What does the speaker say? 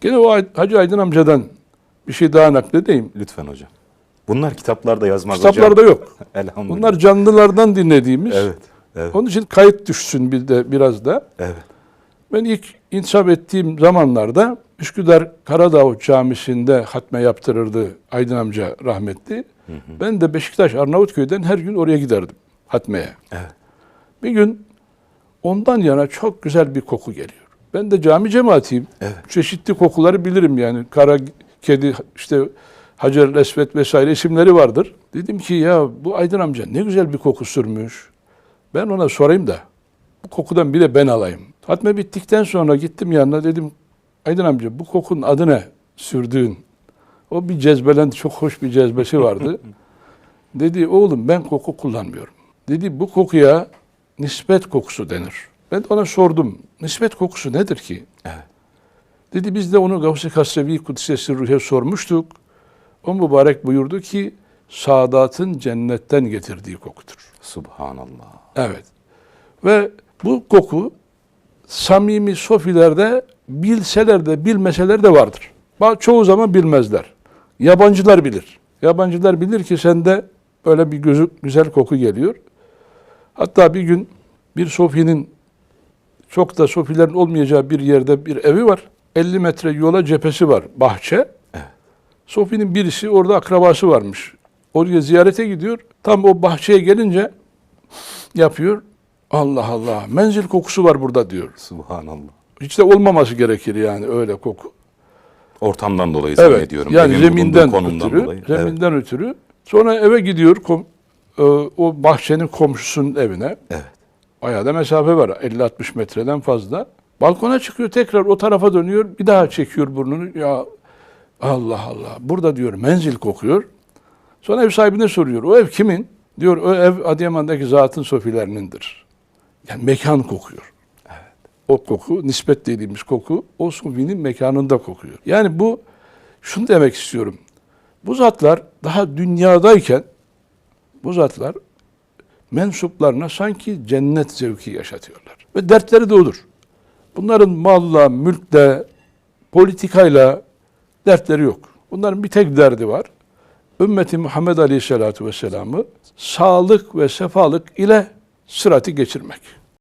Gene o Hacı Aydın amcadan bir şey daha nakledeyim. Lütfen hocam. Bunlar kitaplarda yazmaz Kitaplarda hocam. yok. Elhamdülillah. Bunlar canlılardan dinlediğimiz. Evet. Evet. Onun için kayıt düşsün bir de biraz da. Evet. Ben ilk intisap ettiğim zamanlarda Üsküdar Karadağ Camisi'nde hatme yaptırırdı Aydın amca rahmetli. Ben de Beşiktaş Arnavutköy'den her gün oraya giderdim hatmeye. Evet. Bir gün ondan yana çok güzel bir koku geliyor. Ben de cami cemaatiyim. Evet. Çeşitli kokuları bilirim yani. Kara kedi, işte Hacer Esvet vesaire isimleri vardır. Dedim ki ya bu Aydın amca ne güzel bir koku sürmüş. Ben ona sorayım da bu kokudan bir de ben alayım. Hatme bittikten sonra gittim yanına dedim Aydın amca bu kokunun adı ne sürdüğün? O bir cezbelendi çok hoş bir cezbesi vardı. Dedi oğlum ben koku kullanmıyorum. Dedi bu kokuya nispet kokusu denir. Ben ona sordum. Nispet kokusu nedir ki? Evet. Dedi biz de onu Gavs-ı Kasrevi Kudüs'e Ruh'e sormuştuk. O mübarek buyurdu ki Sadat'ın cennetten getirdiği kokudur. Subhanallah. Evet. Ve bu koku samimi sofilerde bilseler de bilmeseler de vardır. Ba- Çoğu zaman bilmezler. Yabancılar bilir. Yabancılar bilir ki sende böyle bir gözü, güzel koku geliyor. Hatta bir gün bir sofinin çok da sofilerin olmayacağı bir yerde bir evi var. 50 metre yola cephesi var, bahçe. Evet. Sofi'nin birisi orada akrabası varmış. Oraya ziyarete gidiyor. Tam o bahçeye gelince yapıyor. Allah Allah menzil kokusu var burada diyor. Subhanallah. Hiç de olmaması gerekir yani öyle koku. Ortamdan dolayı Evet. Yani Evin zeminden ötürü, dolayı. Evet. zeminden ötürü. Sonra eve gidiyor kom- e, o bahçenin komşusunun evine. Evet. Bayağı da mesafe var. 50-60 metreden fazla. Balkona çıkıyor tekrar o tarafa dönüyor. Bir daha çekiyor burnunu. Ya Allah Allah. Burada diyor menzil kokuyor. Sonra ev sahibine soruyor. O ev kimin? Diyor o ev Adıyaman'daki zatın sofilerinindir. Yani mekan kokuyor. O koku, nispet dediğimiz koku o sofinin mekanında kokuyor. Yani bu şunu demek istiyorum. Bu zatlar daha dünyadayken bu zatlar mensuplarına sanki cennet zevki yaşatıyorlar. Ve dertleri de odur. Bunların malla, mülkle, politikayla dertleri yok. Bunların bir tek derdi var. Ümmeti Muhammed Aleyhisselatü Vesselam'ı sağlık ve sefalık ile sıratı geçirmek.